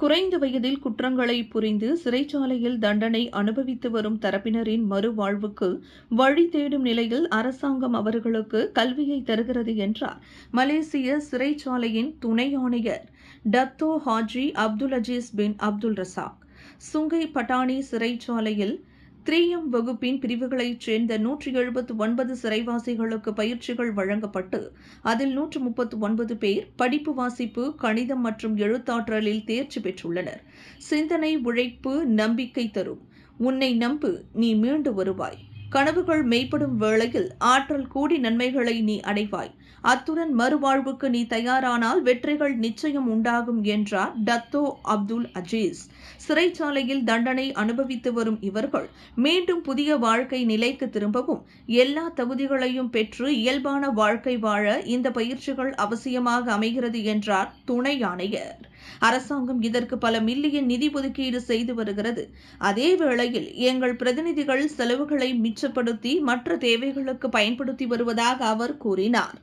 குறைந்த வயதில் குற்றங்களை புரிந்து சிறைச்சாலையில் தண்டனை அனுபவித்து வரும் தரப்பினரின் மறுவாழ்வுக்கு வழி தேடும் நிலையில் அரசாங்கம் அவர்களுக்கு கல்வியை தருகிறது என்றார். மலேசிய சிறைச்சாலையின் துணை ஆணையர் Dato Haji Abdul Aziz bin Abdul Razak. Sungai Pattani சிறைச்சாலையில் த்ரீஎம் வகுப்பின் பிரிவுகளைச் சேர்ந்த நூற்றி எழுபத்து ஒன்பது சிறைவாசிகளுக்கு பயிற்சிகள் வழங்கப்பட்டு அதில் நூற்று முப்பத்து ஒன்பது பேர் படிப்பு வாசிப்பு கணிதம் மற்றும் எழுத்தாற்றலில் தேர்ச்சி பெற்றுள்ளனர். சிந்தனை உழைப்பு நம்பிக்கை தரும். உன்னை நம்பு நீ மீண்டு வருவாய். கனவுகள் மெய்ப்படும் வேளையில் ஆற்றல் கூடி நன்மைகளை நீ அடைவாய். அத்துடன் மறுவாழ்வுக்கு நீ தயாரானால் வெற்றிகள் நிச்சயம் உண்டாகும் என்றார் டத்தோ அப்துல் அஜீஸ். சிறைச்சாலையில் தண்டனை அனுபவித்து வரும் இவர்கள் மீண்டும் புதிய வாழ்க்கை நிலைக்கு திரும்பவும் எல்லா தகுதிகளையும் பெற்று இயல்பான வாழ்க்கை வாழ இந்த பயிற்சிகள் அவசியமாக அமைகிறது என்றார் துணை ஆணையர். அரசாங்கம் இதற்கு பல மில்லியன் நிதி ஒதுக்கீடு செய்து வருகிறது. அதே வேளையில் எங்கள் பிரதிநிதிகள் செலவுகளை மிச்சப்படுத்தி மற்ற தேவைகளுக்கு பயன்படுத்தி வருவதாக அவர் கூறினார்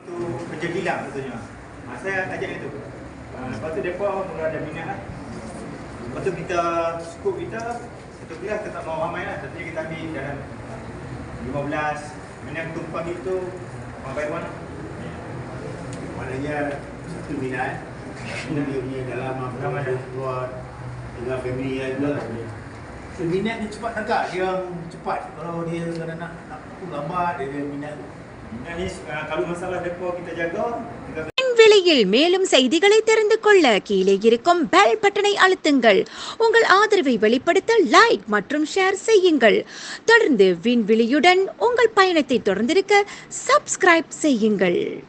tu kerja kilang contohnya. Ha, saya ajak dia tu. Ha, lepas tu mereka mula ada minat lah. Lepas tu kita, skop kita, satu kelas kita tak mau ramai lah. Satu kita ambil dalam 15, minat tumpang itu, orang by one lah. Maknanya satu minat Kita dia punya dalam apa Dalam ada. keluar dengan family dia juga lah So minat dia cepat tangkap Dia cepat. Kalau dia kadang nak nak gambar dia, dia minat. Minat ni, uh, kalau masalah mereka kita jaga, kita விலையில் மேலும் செய்திகளை தெரிந்து கொள்ள கீழே இருக்கும் bell பட்டனை அழுத்துங்கள். உங்கள் ஆதரவை வெளிப்படுத்த லைக் மற்றும் ஷேர் செய்யுங்கள். தொடர்ந்து விண்வெளியுடன் உங்கள் பயணத்தை தொடர்ந்திருக்க சப்ஸ்கிரைப் செய்யுங்கள்.